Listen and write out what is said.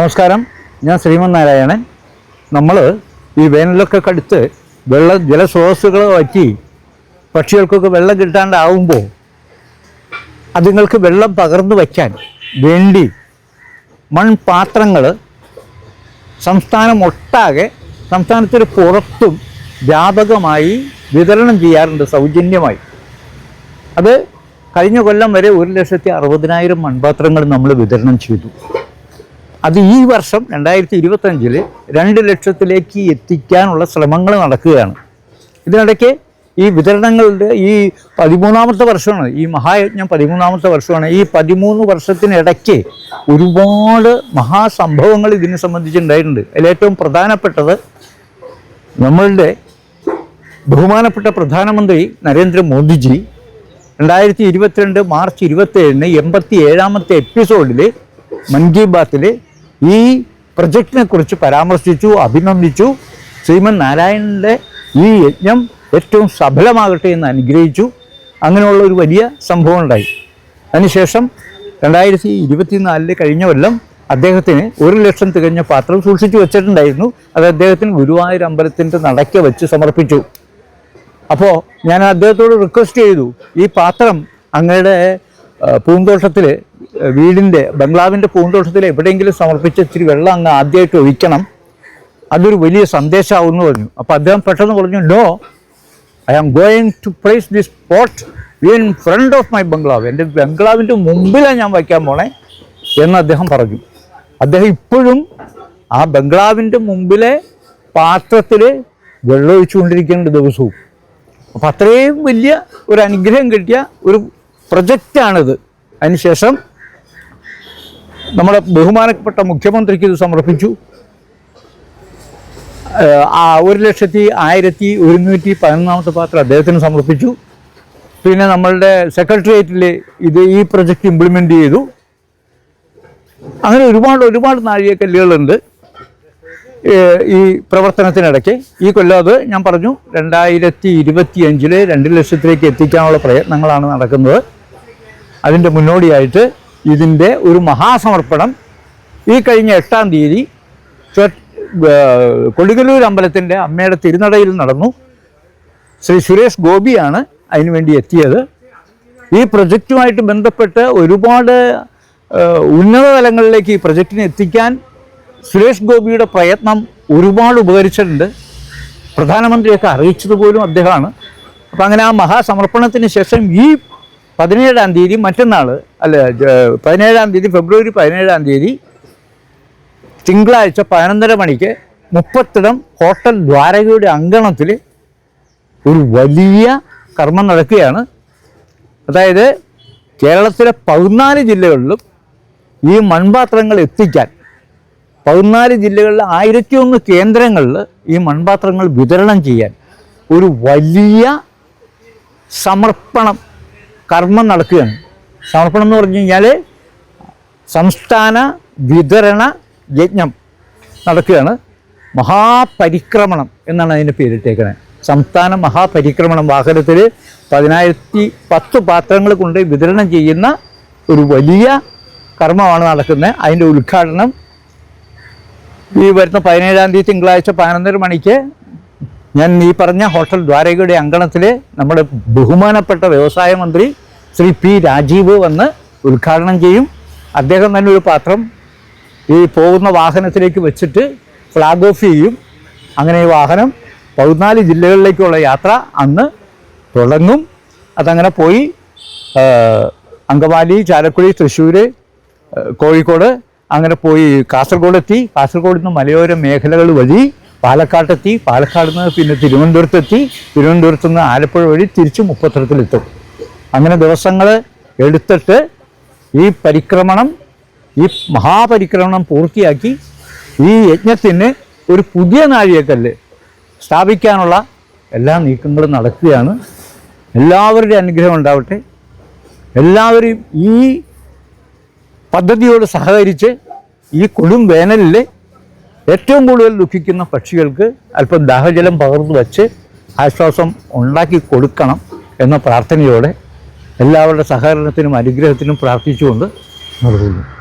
നമസ്കാരം. ഞാൻ ശ്രീമൻ നാരായണൻ. നമ്മൾ ഈ വേനലൊക്കെ കടുത്ത് വെള്ള ജലസ്രോതസ്സുകൾ വറ്റി പക്ഷികൾക്കൊക്കെ വെള്ളം കിട്ടാണ്ടാവുമ്പോൾ അതുങ്ങൾക്ക് വെള്ളം പകർന്നു വയ്ക്കാൻ വേണ്ടി മൺപാത്രങ്ങൾ സംസ്ഥാനം ഒട്ടാകെ സംസ്ഥാനത്തിന് പുറത്തും വ്യാപകമായി വിതരണം ചെയ്യാറുണ്ട് സൗജന്യമായി. അത് കഴിഞ്ഞ കൊല്ലം വരെ ഒരു ലക്ഷത്തി അറുപതിനായിരം മൺപാത്രങ്ങൾ നമ്മൾ വിതരണം ചെയ്തു. അത് ഈ വർഷം രണ്ടായിരത്തി ഇരുപത്തഞ്ചിൽ രണ്ട് ലക്ഷത്തിലേക്ക് എത്തിക്കാനുള്ള ശ്രമങ്ങൾ നടക്കുകയാണ്. ഇതിനിടയ്ക്ക് ഈ വിതരണങ്ങളുടെ ഈ പതിമൂന്നാമത്തെ വർഷമാണ് ഈ മഹായജ്ഞം പതിമൂന്നാമത്തെ വർഷമാണ്. ഈ പതിമൂന്ന് വർഷത്തിനിടയ്ക്ക് ഒരുപാട് മഹാസംഭവങ്ങൾ ഇതിനെ സംബന്ധിച്ചുണ്ടായിട്ടുണ്ട്. അതിലേറ്റവും പ്രധാനപ്പെട്ടത് നമ്മളുടെ ബഹുമാനപ്പെട്ട പ്രധാനമന്ത്രി നരേന്ദ്രമോദിജി രണ്ടായിരത്തി ഇരുപത്തിരണ്ട് മാർച്ച് ഇരുപത്തേഴിന് എൺപത്തി ഏഴാമത്തെ എപ്പിസോഡിൽ മൻ കി ബാത്തിൽ ഈ പ്രൊജക്റ്റിനെ കുറിച്ച് പരാമർശിച്ചു അഭിനന്ദിച്ചു. ശ്രീമൻ നാരായണന്റെ ഈ യജ്ഞം ഏറ്റവും സഫലമാകട്ടെ എന്ന് അനുഗ്രഹിച്ചു. അങ്ങനെയുള്ള ഒരു വലിയ സംഭവം ഉണ്ടായി. അതിനുശേഷം രണ്ടായിരത്തി ഇരുപത്തിനാലിൽ കഴിഞ്ഞ കൊല്ലം അദ്ദേഹത്തിന് ഒരു ലക്ഷം തികഞ്ഞ പാത്രം സൂക്ഷിച്ചു വെച്ചിട്ടുണ്ടായിരുന്നു. അത് അദ്ദേഹത്തിന് ഗുരുവായൂർ അമ്പലത്തിന്റെ നടയ്ക്ക് വെച്ച് സമർപ്പിച്ചു. അപ്പോൾ ഞാൻ അദ്ദേഹത്തോട് റിക്വസ്റ്റ് ചെയ്തു ഈ പാത്രം അങ്ങയുടെ പൂന്തോട്ടത്തിൽ വീടിന്റെ ബംഗ്ലാവിന്റെ പൂന്തോട്ടത്തിൽ എവിടെയെങ്കിലും സമർപ്പിച്ച ഇച്ചിരി വെള്ളം അങ്ങ് ആദ്യമായിട്ട് ഒഴിക്കണം. അതൊരു വലിയ സന്ദേശമാവുമെന്ന് പറഞ്ഞു. അപ്പോൾ അദ്ദേഹം പെട്ടെന്ന് പറഞ്ഞു no I am going to place this pot in front of my bungalow. എന്റെ ബംഗ്ലാവിന്റെ മുമ്പിലാണ് ഞാൻ വയ്ക്കാൻ പോണേ എന്ന് അദ്ദേഹം പറഞ്ഞു. അദ്ദേഹം ഇപ്പോഴും ആ ബംഗ്ലാവിന്റെ മുമ്പിലെ പാത്രത്തിൽ വെള്ളം ഒഴിച്ചുകൊണ്ടിരിക്കേണ്ട ദിവസവും. അപ്പം അത്രയും വലിയ ഒരു അനുഗ്രഹം കിട്ടിയ ഒരു പ്രൊജക്റ്റാണിത്. അതിനുശേഷം നമ്മുടെ ബഹുമാനപ്പെട്ട മുഖ്യമന്ത്രിക്ക് ഇത് സമർപ്പിച്ചു. ആ ഒരു ലക്ഷത്തി ആയിരത്തി ഒരുന്നൂറ്റി പതിനൊന്നാമത്തെ പാത്രം അദ്ദേഹത്തിന് സമർപ്പിച്ചു. പിന്നെ നമ്മളുടെ സെക്രട്ടേറിയറ്റിൽ ഇത് ഈ പ്രൊജക്റ്റ് ഇംപ്ലിമെന്റ് ചെയ്തു. അങ്ങനെ ഒരുപാട് ഒരുപാട് നാഴികക്കല്ലുകളുണ്ട് ഈ പ്രവർത്തനത്തിനിടയ്ക്ക്. ഈ കൊല്ലം അത് ഞാൻ പറഞ്ഞു രണ്ടായിരത്തി ഇരുപത്തി അഞ്ചിൽ രണ്ട് ലക്ഷത്തിലേക്ക് എത്തിക്കാനുള്ള പ്രയത്നങ്ങളാണ് നടക്കുന്നത്. അതിന്റെ മുന്നോടിയായിട്ട് ഇതിന്റെ ഒരു മഹാസമർപ്പണം ഈ കഴിഞ്ഞ എട്ടാം തീയതി കൊടികലൂർ അമ്പലത്തിന്റെ അമ്മയുടെ തിരുനടയിൽ നടന്നു. ശ്രീ സുരേഷ് ഗോപിയാണ് അതിനുവേണ്ടി എത്തിയത്. ഈ പ്രൊജക്റ്റുമായിട്ട് ബന്ധപ്പെട്ട് ഒരുപാട് ഉന്നത തലങ്ങളിലേക്ക് ഈ പ്രൊജക്റ്റിനെ എത്തിക്കാൻ സുരേഷ് ഗോപിയുടെ പ്രയത്നം ഒരുപാട് ഉപകരിച്ചിട്ടുണ്ട്. പ്രധാനമന്ത്രിയൊക്കെ അറിയിച്ചതുപോലും അദ്ദേഹമാണ്. അപ്പം അങ്ങനെ ആ മഹാസമർപ്പണത്തിന് ശേഷം ഈ പതിനേഴാം തീയതി മറ്റന്നാൾ അല്ല പതിനേഴാം തീയതി ഫെബ്രുവരി പതിനേഴാം തീയതി തിങ്കളാഴ്ച പതിനൊന്നര മണിക്ക് മുപ്പത്തിടം ഹോട്ടൽ ദ്വാരകയുടെ അങ്കണത്തിൽ ഒരു വലിയ കർമ്മം നടക്കുകയാണ്. അതായത് കേരളത്തിലെ പതിനാല് ജില്ലകളിലും ഈ മൺപാത്രങ്ങൾ എത്തിക്കാൻ പതിനാല് ജില്ലകളിലെ ആയിരത്തി ഒന്ന് കേന്ദ്രങ്ങളിൽ ഈ മൺപാത്രങ്ങൾ വിതരണം ചെയ്യാൻ ഒരു വലിയ സമർപ്പണം കർമ്മം നടക്കുകയാണ്. സമർപ്പണം എന്ന് പറഞ്ഞു കഴിഞ്ഞാൽ സംസ്ഥാന വിതരണ യജ്ഞം നടക്കുകയാണ്. മഹാപരിക്രമണം എന്നാണ് അതിന്റെ പേരിട്ടേക്കണേ. സംസ്ഥാന മഹാപരിക്രമണം വാഹനത്തിൽ പതിനായിരത്തി പത്ത് പാത്രങ്ങൾ കൊണ്ട് വിതരണം ചെയ്യുന്ന ഒരു വലിയ കർമ്മമാണ് നടക്കുന്നത്. അതിന്റെ ഉദ്ഘാടനം ഈ വരുന്ന പതിനേഴാം തീയതി തിങ്കളാഴ്ച പതിനൊന്നര മണിക്ക് ഞാൻ ഈ പറഞ്ഞ ഹോട്ടൽ ദ്വാരകയുടെ അങ്കണത്തിൽ നമ്മുടെ ബഹുമാനപ്പെട്ട വ്യവസായ മന്ത്രി ശ്രീ പി രാജീവ് വന്ന് ഉദ്ഘാടനം ചെയ്യും. അദ്ദേഹം തന്നെ ഒരു പാത്രം ഈ പോകുന്ന വാഹനത്തിലേക്ക് വെച്ചിട്ട് ഫ്ലാഗ് ഓഫ് ചെയ്യും. അങ്ങനെ ഈ വാഹനം പതിനാല് ജില്ലകളിലേക്കുള്ള യാത്ര അന്ന് തുടങ്ങും. അതങ്ങനെ പോയി അങ്കമാലി ചാലക്കുടി തൃശ്ശൂർ കോഴിക്കോട് അങ്ങനെ പോയി കാസർഗോഡ് എത്തി കാസർഗോഡ് നിന്ന് മലയോര മേഖലകൾ വഴി പാലക്കാട്ടെത്തി പാലക്കാട് നിന്ന് പിന്നെ തിരുവനന്തപുരത്തെത്തി തിരുവനന്തപുരത്ത് നിന്ന് ആലപ്പുഴ വഴി തിരിച്ച് മുപ്പത്തരത്തിലെത്തും. അങ്ങനെ ദിവസങ്ങൾ എടുത്തിട്ട് ഈ പരിക്രമണം ഈ മഹാപരിക്രമണം പൂർത്തിയാക്കി ഈ യജ്ഞത്തിന് ഒരു പുതിയ നാഴികക്കല്ല് സ്ഥാപിക്കാനുള്ള എല്ലാ നീക്കങ്ങളും നടക്കുകയാണ്. എല്ലാവരുടെയും അനുഗ്രഹം ഉണ്ടാവട്ടെ. എല്ലാവരും ഈ പദ്ധതിയോട് സഹകരിച്ച് ഈ കൊടും വേനലിൽ ഏറ്റവും കൂടുതൽ ദുഃഖിക്കുന്ന പക്ഷികൾക്ക് അല്പം ദാഹജലം പകർന്നു വച്ച് ആശ്വാസം ഉണ്ടാക്കി കൊടുക്കണം എന്ന പ്രാർത്ഥനയോടെ എല്ലാവരുടെ സഹകരണത്തിനും അനുഗ്രഹത്തിനും പ്രാർത്ഥിച്ചുകൊണ്ട് നിർവഹിക്കുന്നു